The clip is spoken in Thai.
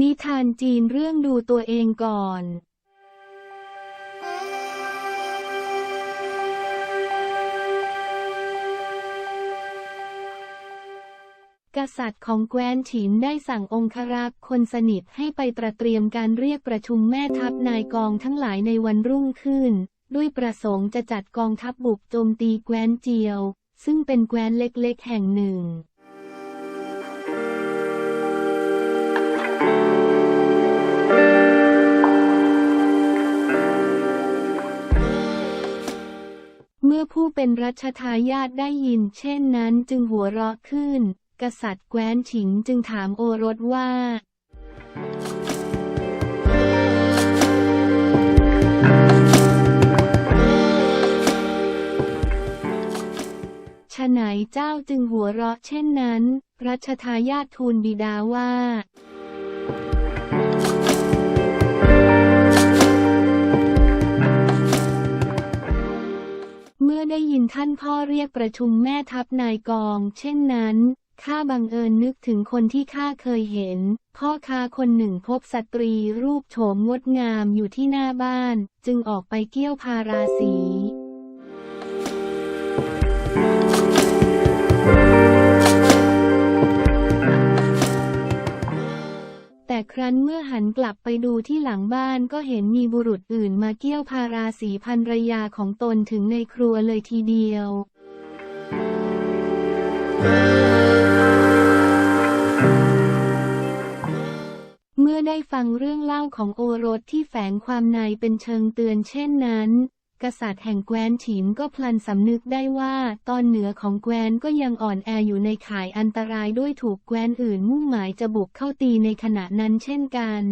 นิทานจีนเรื่องดูตัวเองก่อน กษัตริย์ของแคว้นฉินได้สั่งองครักษ์คนสนิทให้ไปตระเตรียมการเรียกประชุมแม่ทัพนายกองทั้งหลายในวันรุ่งขึ้น ด้วยประสงค์จะจัดกองทัพบุกโจมตีแคว้นเจียว ซึ่งเป็นแคว้นเล็กๆ แห่งหนึ่ง ผู้เป็นรัชทายาทได้ยินเช่นนั้นจึงหัวเราะขึ้น กษัตริย์แคว้นฉิงจึงถามโอรสว่าฉะไหนเจ้าจึงหัวเราะเช่นนั้น รัชทายาททูลบิดาว่า ท่านพ่อเรียกประชุมแม่ทัพนายกอง เช่นนั้นข้าบังเอิญนึกถึงคนที่ข้าเคยเห็น พ่อค้าคนหนึ่งพบสตรีรูปโฉมงดงามอยู่ที่หน้าบ้าน จึงออกไปเกี่ยวพาราสี ครั้นเมื่อหันกลับไปดูที่หลังบ้านก็เห็นมีบุรุษอื่นมาเกี่ยวพาราสีภรรยาของตนถึงในครัวเลยทีเดียว เมื่อได้ฟังเรื่องเล่าของโอรสที่แฝงความในเป็นเชิงเตือนเช่นนั้น กษัตริย์แห่งแคว้นฉินก็พลันสำนึกได้ว่า ตอนเหนือของแคว้นก็ยังอ่อนแออยู่ในข่ายอันตรายด้วยถูกแคว้นอื่นมุ่งหมายจะบุกเข้าตีในขณะนั้นเช่นกัน